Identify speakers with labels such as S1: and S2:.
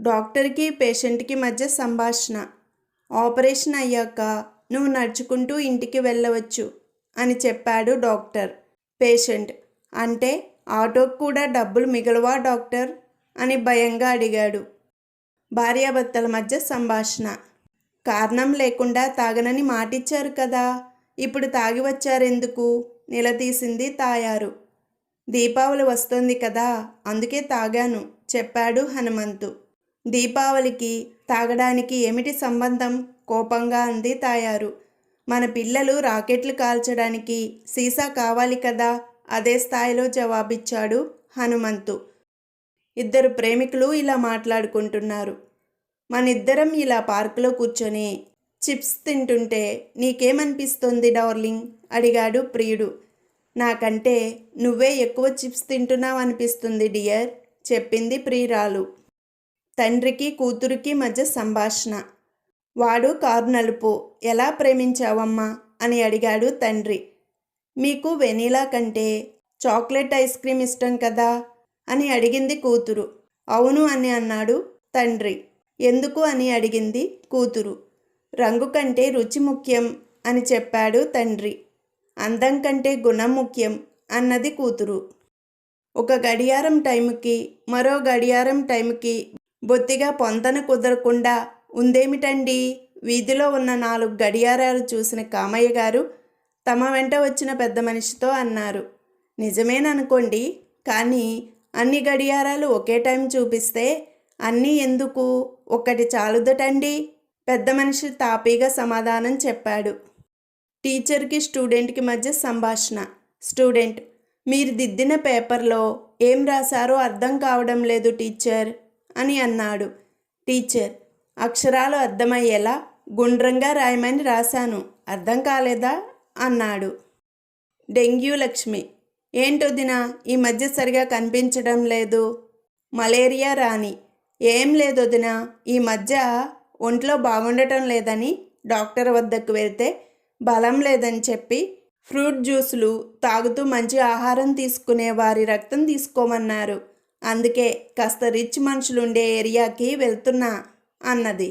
S1: డాక్టర్కి పేషెంట్కి మధ్య సంభాషణ. ఆపరేషన్ అయ్యాక నువ్వు నడుచుకుంటూ ఇంటికి వెళ్ళవచ్చు అని చెప్పాడు డాక్టర్. పేషెంట్ అంటే ఆటోకు కూడా డబ్బులు మిగలవా డాక్టర్? అని భయంగా అడిగాడు. భార్యాభర్తల మధ్య సంభాషణ. కారణం లేకుండా తాగనని మాటిచ్చారు కదా ఇప్పుడు తాగి వచ్చారెందుకు? నిలదీసింది తాయారు. దీపావళి వస్తోంది కదా అందుకే తాగాను చెప్పాడు హనుమంతు. దీపావళికి తాగడానికి ఏమిటి సంబంధం? కోపంగా అంది తాయారు. మన పిల్లలు రాకెట్లు కాల్చడానికి సీసా కావాలి కదా? అదే స్థాయిలో జవాబిచ్చాడు హనుమంతు. ఇద్దరు ప్రేమికులు ఇలా మాట్లాడుకుంటున్నారు. మనిద్దరం ఇలా పార్కులో కూర్చొని చిప్స్ తింటుంటే నీకేమనిపిస్తుంది డార్లింగ్? అడిగాడు ప్రియుడు. నాకంటే నువ్వే ఎక్కువ చిప్స్ తింటున్నావు అనిపిస్తుంది డియర్ చెప్పింది ప్రియురాలు. తండ్రికి కూతురికి మధ్య సంభాషణ. వాడు కారు నలుపు ఎలా ప్రేమించావమ్మా? అని అడిగాడు తండ్రి. మీకు వెనీలా కంటే చాక్లెట్ ఐస్ క్రీమ్ ఇష్టం కదా? అని అడిగింది కూతురు. అవును అని అన్నాడు తండ్రి. ఎందుకు? అని అడిగింది కూతురు. రంగు కంటే రుచి ముఖ్యం అని చెప్పాడు తండ్రి. అందం కంటే గుణం ముఖ్యం అన్నది కూతురు. ఒక గడియారం టైంకి మరో గడియారం టైంకి బొత్తిగా పొంతన కుదరకుండా ఉందేమిటండి? వీధిలో ఉన్న నాలుగు గడియారాలు చూసిన కామయ్య గారు తమ వెంట వచ్చిన పెద్ద మనిషితో అన్నారు. నిజమేననుకోండి కానీ అన్ని గడియారాలు ఒకే టైం చూపిస్తే అన్నీ ఎందుకు? ఒక్కటి చాలుదటండి? పెద్ద మనిషి తాపీగా సమాధానం చెప్పాడు. టీచర్కి స్టూడెంట్కి మధ్య సంభాషణ. స్టూడెంట్ మీరు దిద్దిన పేపర్లో ఏం రాశారో అర్థం కావడం లేదు టీచర్. అని అన్నాడు. టీచర్ అక్షరాలు అర్థమయ్యేలా గుండ్రంగా రాయమని రాశాను. అర్థం కాలేదా? అన్నాడు. డెంగ్యూ లక్ష్మి ఏంటొదినా ఈ మధ్య సరిగా కనిపించడం లేదు. మలేరియా రాని ఏం లేదొదినా ఈ మధ్య ఒంట్లో బాగుండటం లేదని డాక్టర్ వద్దకు వెళ్తే బలం లేదని చెప్పి ఫ్రూట్ జ్యూసులు తాగుతూ మంచి ఆహారం తీసుకునే వారి రక్తం తీసుకోమన్నారు. అందుకే కాస్త రిచ్ మనుషులుండే ఏరియాకి వెళ్తున్నా అన్నది.